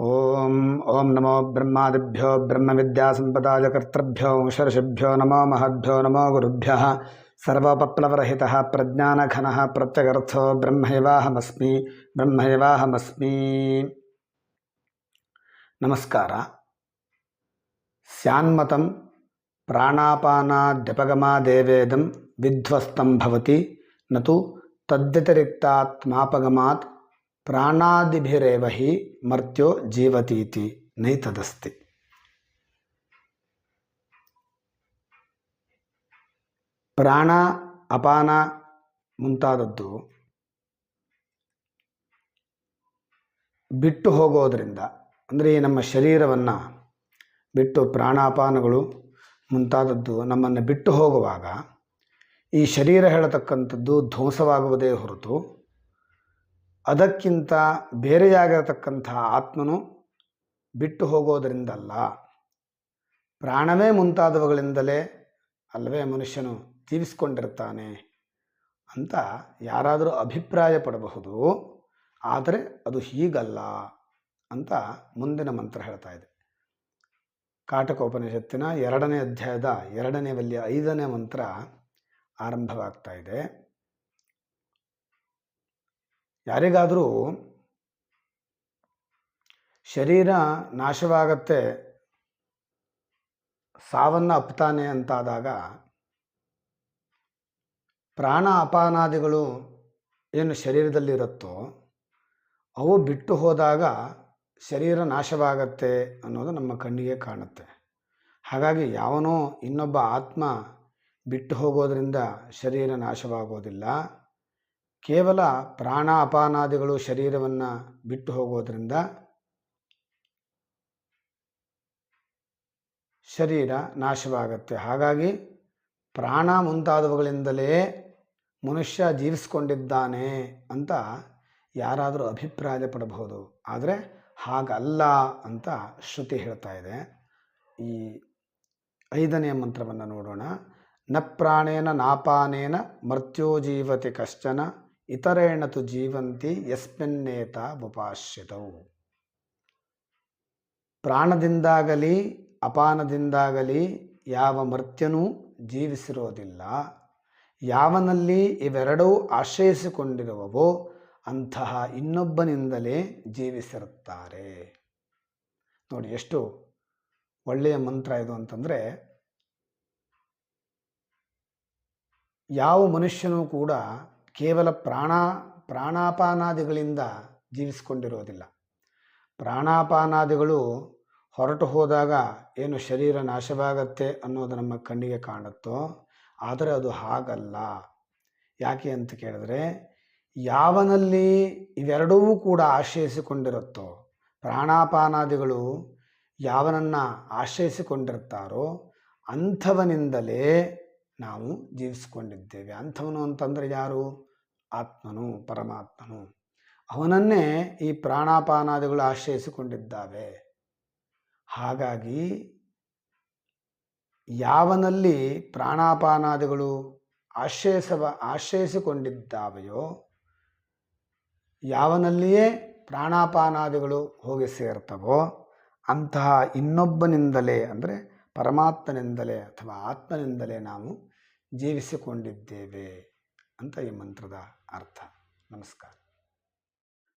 ओम ओम नमो ब्रह्मादिभ्यो ब्रह्म विद्यासंपदाय कर्तृभ्यो ऋषिभ्यो नमो महद्भ्यो नमो गुरुभ्य। सर्वप्लवरहि प्रज्ञानघन, प्रत्यगर्थो ब्रह्मैवाहमस्मि ब्रह्मैवाहमस्मि। नमस्कार। ಸ್ಯಾನ್ಮತಂ ಪ್ರಾಣಾಪಾನಾದ್ಯಪಗಮಾದೇವೇದಂ विध्वस्त न ನತು तद्यतिरिक्तात्मापगमात् ಪ್ರಾಣಾದಿಭಿರೇವ ಹಿ ಮರ್ತ್ಯೋ ಜೀವತೀತಿ ನೈತದಸ್ತಿ. ಪ್ರಾಣ, ಅಪಾನ ಮುಂತಾದದ್ದು ಬಿಟ್ಟು ಹೋಗೋದರಿಂದ, ಅಂದರೆ ಈ ನಮ್ಮ ಶರೀರವನ್ನು ಬಿಟ್ಟು ಪ್ರಾಣಾಪಾನಗಳು ಮುಂತಾದದ್ದು ನಮ್ಮನ್ನು ಬಿಟ್ಟು ಹೋಗುವಾಗ ಈ ಶರೀರ ಹೇಳತಕ್ಕಂಥದ್ದು ಧ್ವಂಸವಾಗುವುದೇ ಹೊರತು ಅದಕ್ಕಿಂತ ಬೇರೆಯಾಗಿರತಕ್ಕಂಥ ಆತ್ಮನು ಬಿಟ್ಟು ಹೋಗೋದರಿಂದಲ್ಲ. ಪ್ರಾಣವೇ ಮುಂತಾದವುಗಳಿಂದಲೇ ಅಲ್ಲವೇ ಮನುಷ್ಯನು ಜೀವಿಸ್ಕೊಂಡಿರ್ತಾನೆ ಅಂತ ಯಾರಾದರೂ ಅಭಿಪ್ರಾಯ ಪಡಬಹುದು ಆದರೆ ಅದು ಹೀಗಲ್ಲ ಅಂತ ಮುಂದಿನ ಮಂತ್ರ ಹೇಳ್ತಾ ಇದೆ. ಕಾಟಕೋಪನಿಷತ್ತಿನ ಎರಡನೇ ಅಧ್ಯಾಯದ ಎರಡನೇ ವಲ್ಯ ಐದನೇ ಮಂತ್ರ ಆರಂಭವಾಗ್ತಾ ಇದೆ. ಯಾರಿಗಾದರೂ ಶರೀರ ನಾಶವಾಗತ್ತೆ, ಸಾವನ್ನು ಅಪ್ತಾನೆ ಅಂತಾದಾಗ ಪ್ರಾಣ ಅಪಾನಾದಿಗಳು ಏನು ಶರೀರದಲ್ಲಿರುತ್ತೋ, ಅವು ಬಿಟ್ಟು ಹೋದಾಗ ಶರೀರ ನಾಶವಾಗತ್ತೆ ಅನ್ನೋದು ನಮ್ಮ ಕಣ್ಣಿಗೆ ಕಾಣುತ್ತೆ. ಹಾಗಾಗಿ ಯಾವನೋ ಇನ್ನೊಬ್ಬ ಆತ್ಮ ಬಿಟ್ಟು ಹೋಗೋದರಿಂದ ಶರೀರ ನಾಶವಾಗೋದಿಲ್ಲ. ಕೇವಲ ಪ್ರಾಣ ಅಪಾನಾದಿಗಳು ಶರೀರವನ್ನು ಬಿಟ್ಟು ಹೋಗೋದ್ರಿಂದ ಶರೀರ ನಾಶವಾಗತ್ತೆ. ಹಾಗಾಗಿ ಪ್ರಾಣ ಮುಂತಾದವುಗಳಿಂದಲೇ ಮನುಷ್ಯ ಜೀವಿಸ್ಕೊಂಡಿದ್ದಾನೆ ಅಂತ ಯಾರಾದರೂ ಅಭಿಪ್ರಾಯ ಪಡಬಹುದು. ಆದರೆ ಹಾಗಲ್ಲ ಅಂತ ಶ್ರುತಿ ಹೇಳ್ತಾ ಇದೆ. ಈ ಐದನೆಯ ಮಂತ್ರವನ್ನು ನೋಡೋಣ. ನ ಪ್ರಾಣೇನ ನಾಪಾನೇನ ಮರ್ತ್ಯೋ ಜೀವತಿ ಕಶ್ಚನ ಇತರೇಣ ತು ಜೀವಂತಿ ಯಸ್ಮಿನ್ನೇತ ಉಪಾಶ್ಯತವು ಪ್ರಾಣದಿಂದಾಗಲಿ, ಅಪಾನದಿಂದಾಗಲಿ ಯಾವ ಮರ್ತ್ಯನೂ ಜೀವಿಸಿರೋದಿಲ್ಲ. ಯಾವನಲ್ಲಿ ಇವೆರಡೂ ಆಶ್ರಯಿಸಿಕೊಂಡಿರುವವೋ ಅಂತಹ ಇನ್ನೊಬ್ಬನಿಂದಲೇ ಜೀವಿಸಿರುತ್ತಾರೆ. ನೋಡಿ, ಎಷ್ಟು ಒಳ್ಳೆಯ ಮಂತ್ರ ಇದು ಅಂತಂದರೆ, ಯಾವ ಮನುಷ್ಯನೂ ಕೂಡ ಕೇವಲ ಪ್ರಾಣ, ಪ್ರಾಣಾಪಾನಾದಿಗಳಿಂದ ಜೀವಿಸಿಕೊಂಡಿರೋದಿಲ್ಲ ಪ್ರಾಣಾಪಾನಾದಿಗಳು ಹೊರಟು ಹೋದಾಗ ಏನು ಶರೀರ ನಾಶವಾಗತ್ತೆ ಅನ್ನೋದು ನಮ್ಮ ಕಣ್ಣಿಗೆ ಕಾಣುತ್ತೋ, ಆದರೆ ಅದು ಹಾಗಲ್ಲ. ಯಾಕೆ ಅಂತ ಕೇಳಿದ್ರೆ, ಯಾವನಲ್ಲಿ ಇವೆರಡೂ ಕೂಡ ಆಶ್ರಯಿಸಿಕೊಂಡಿರುತ್ತೋ, ಪ್ರಾಣಾಪಾನಾದಿಗಳು ಯಾವನನ್ನು ಆಶ್ರಯಿಸಿಕೊಂಡಿರ್ತಾರೋ, ಅಂಥವನಿಂದಲೇ ನಾವು ಜೀವಿಸಿಕೊಂಡಿದ್ದೇವೆ. ಅಂಥವನು ಅಂತಂದರೆ ಯಾರು? ಆತ್ಮನು ಪರಮಾತ್ಮನು. ಅವನನ್ನೇ ಈ ಪ್ರಾಣಾಪಾನಾದಿಗಳು ಆಶ್ರಯಿಸಿಕೊಂಡಿದ್ದಾವೆ. ಹಾಗಾಗಿ ಯಾವನಲ್ಲಿ ಪ್ರಾಣಾಪಾನಾದಿಗಳು ಆಶ್ರಯಿಸವ, ಆಶ್ರಯಿಸಿಕೊಂಡಿದ್ದಾವೆಯೋ, ಯಾವನಲ್ಲಿಯೇ ಪ್ರಾಣಾಪಾನಾದಿಗಳು ಹೋಗಿ ಸೇರ್ತವೋ, ಅಂತಹ ಇನ್ನೊಬ್ಬನಿಂದಲೇ ಅಂದರೆ ಪರಮಾತ್ಮನಿಂದಲೇ ಅಥವಾ ಆತ್ಮನಿಂದಲೇ ನಾವು ಜೀವಿಸಿಕೊಂಡಿದ್ದೇವೆ ಅಂತ ಈ ಮಂತ್ರದ ಅರ್ಥ. ನಮಸ್ಕಾರ.